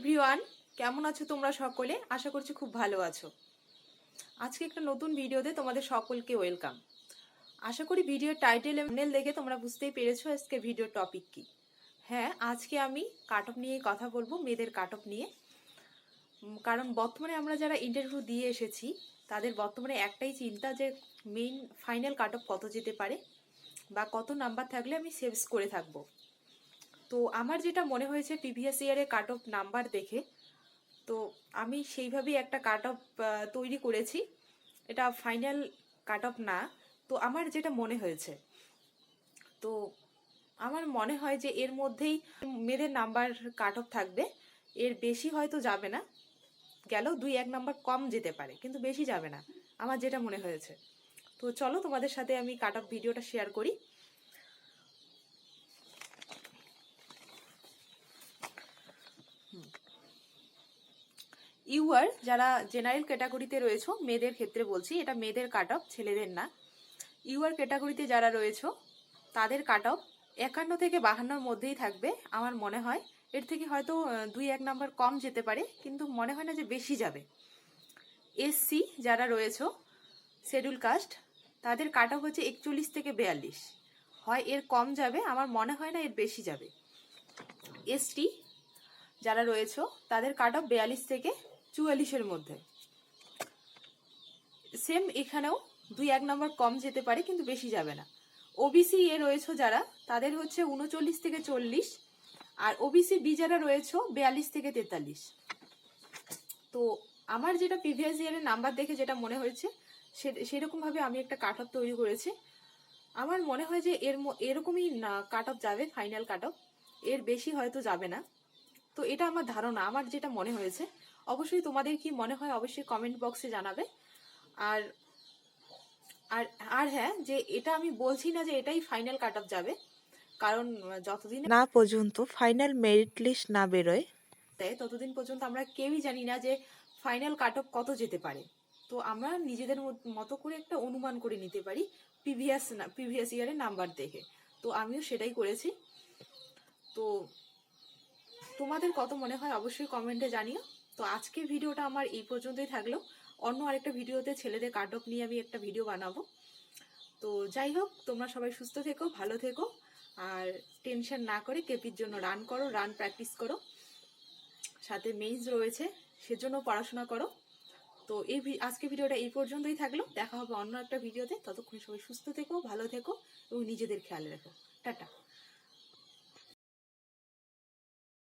Everyone, কেমন আছো তোমরা সকলে? আশা করছি খুব ভালো আছো। আজকে একটা নতুন ভিডিওতে তোমাদের সকলকে ওয়েলকাম। আশা করি ভিডিওর টাইটেল এমনেল দেখে তোমরা বুঝতেই পেরেছ আজকে ভিডিওর টপিক কি। হ্যাঁ আজকে আমি কাটক নিয়ে কথা বলব, মেয়েদের কাটক নিয়ে। কারণ বর্তমানে আমরা যারা ইন্টারভিউ দিয়ে এসেছি, তাদের বর্তমানে একটাই চিন্তা যে মেইন ফাইনাল কাটক কত যেতে পারে বা কত নাম্বার থাকলে আমি সেভস করে থাকব। তো আমার যেটা মনে হয়েছে প্রিভিয়াস ইয়ারে কাট অফ নাম্বার দেখে, তো আমি সেইভাবেই একটা কাট অফ তৈরি করেছি। এটা ফাইনাল কাট অফ না, তো আমার যেটা মনে হয়েছে, তো আমার মনে হয় যে এর মধ্যেই মেয়েদের নাম্বার কাট অফ থাকবে। এর বেশি হয়তো যাবে না, গেলেও দুই এক নাম্বার কম যেতে পারে, কিন্তু বেশি যাবে না, আমার যেটা মনে হয়েছে। তো চলো তোমাদের সাথে আমি কাট অফ ভিডিওটা শেয়ার করি। ইউআর যারা জেনারেল ক্যাটাগরিতে রয়েছে, মেয়েদের ক্ষেত্রে বলছি, এটা মেয়েদের কাট অফ ছেলেদের না। ইউআর ক্যাটাগরিতে যারা রয়েছে, তাদের কাট অফ একান্ন থেকে বাহান্নর মধ্যেই থাকবে, আমার মনে হয়। এর থেকে হয়তো দুই, এক নাম্বার কম যেতে পারে, কিন্তু মনে হয় না যে বেশি যাবে। এসসি যারা রয়েছে শিডিউল কাস্ট তাদের কাট অফ হচ্ছে একচল্লিশ থেকে বিয়াল্লিশ। হয় এর কম যাবে, আমার মনে হয় না এর বেশি যাবে। এসটি যারা রয়েছে, তাদের কাট অফ বিয়াল্লিশ থেকে চুয়াল্লিশের মধ্যে। সেম এখানেও দুই এক নম্বর কম যেতে পারে, কিন্তু বেশি যাবে না। ওবিসি এ রয়েছে যারা, তাদের হচ্ছে উনচল্লিশ থেকে চল্লিশ, আর ওবিসি বি যারা রয়েছে, বিয়াল্লিশ থেকে তেতাল্লিশ। তো আমার যেটা প্রিভিয়াস ইয়ারের নাম্বার দেখে যেটা মনে হয়েছে সেরকমভাবে আমি একটা কাট অফ তৈরি করেছি। আমার মনে হয় যে এর এরকমই কাট অফ যাবে ফাইনাল কাট অফ এর বেশি হয়তো যাবে না। তো এটা আমার ধারণা। আমার যেটা মনে হয়েছে অবশ্যই তোমাদের কি মনে হয় অবশ্যই কমেন্ট বক্সে জানাবে। আর আর আর হ্যাঁ যে এটা আমি বলছি না যে এটাই ফাইনাল কাট অফ যাবে কারণ যতদিন না পর্যন্ত ফাইনাল মেরিট লিস্ট না বেরোয়। দেয় ততদিন পর্যন্ত আমরা কেউই জানি না যে ফাইনাল কাট অফ কত যেতে পারে। তো আমরা নিজেদের মত- মতো করে একটা অনুমান করে নিতে পারি প্রিভিয়াস প্রিভিয়াস ইয়ারের নাম্বার দেখে। তো আমিও সেটাই করেছি। তো তোমাদের কত মনে হয় অবশ্যই কমেন্টে জানিও। তো আজকের ভিডিওটা আমার এই পর্যন্তই থাকল। অন্য আরেকটা ভিডিওতে ছেলেদের কাট নিয়ে আমি একটা ভিডিও বানাবো। তো যাই হোক, তোমরা সবাই সুস্থ থেকো, ভালো থেকো, আর টেনশন না করে কেপির জন্য রান করো রান প্র্যাকটিস করো। সাথে মেইজ রয়েছে, সেজন্য পড়াশোনা করো। তো এই আজকে ভিডিওটা এই পর্যন্তই থাকল। দেখা হবে অন্য একটা ভিডিওতে। ততক্ষণ সবাই সুস্থ থেকো, ভালো থেকো, এবং নিজেদের খেয়াল রেখো। টাটা।